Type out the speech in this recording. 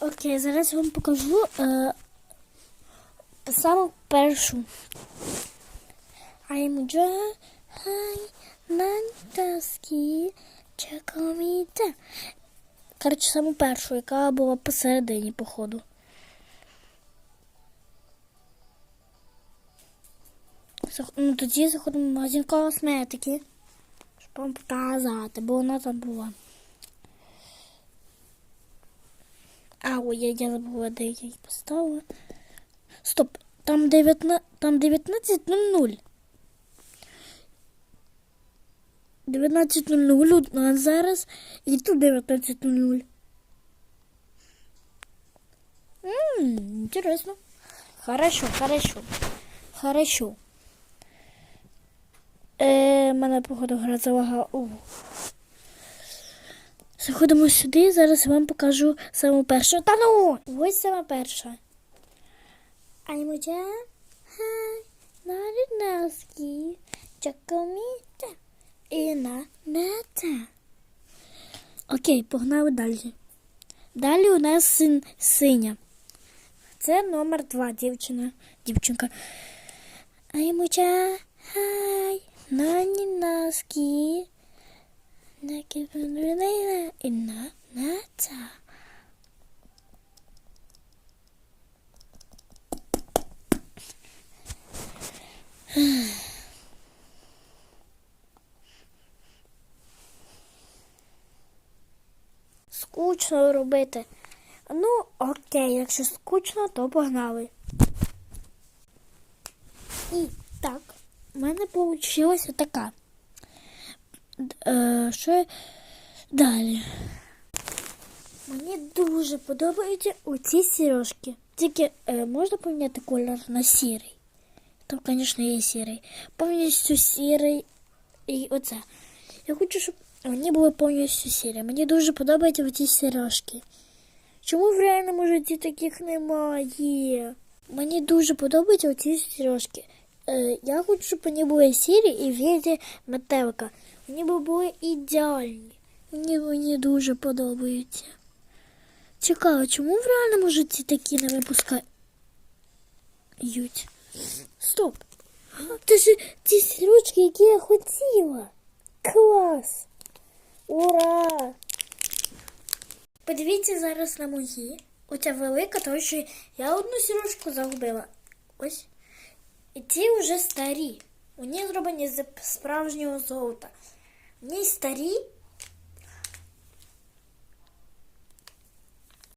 окей, зараз я вам покажу е, саму першу. I'm на таски чекоміте. Коротше, саму першу, яка була посередині, походу. Ну, тоді заходимо в магазин косметики, щоб вам показати, бо вона там була. А, ой, я, я забула, де я її поставила. Стоп, там 19, там 19.00. 19.00 у нас зараз і тут 19.00. Ммм, интересно. Хорошо, хорошо. Хорошо. Е, мене, походу, гра залагала. Заходимо сюди, зараз я вам покажу саму першу. Та ну! Ось сама перша. Аймуджа, наріднаски, чакоміте, і на нете. Окей, погнали далі. Далі у нас син, синя. Це номер два, дівчина, дівчинка. Аймуджа, хай, наріднаски, Nakipinrelena ina nata. Скучно робити. Ну, окей, якщо скучно, то погнали. І так, в мене вийшла така. Е, що далі? Мені дуже подобаються оці сірожки. Тільки е, можна поміняти колір на сірий. Там, звісно, є сірий. Повністю сірий і оце. Я хочу, щоб вони були повністю сірі. Мені дуже подобаються оці сірожки. Чому в реальному житті таких немає? Мені дуже подобаються оці сірожки. Е, я хочу, щоб вони були сірі і в віці метелика. Вони б були ідеальні. Мені мені дуже подобаються. Цікаво, чому в реальному житті такі не випускають? Стоп! Це ж ті сірочки, які я хотіла. Клас! Ура! Подивіться зараз на мої. Оця велика, тому що я одну сірочку загубила. Ось. І ці вже старі. Вони зроблені з справжнього золота. Вони старі,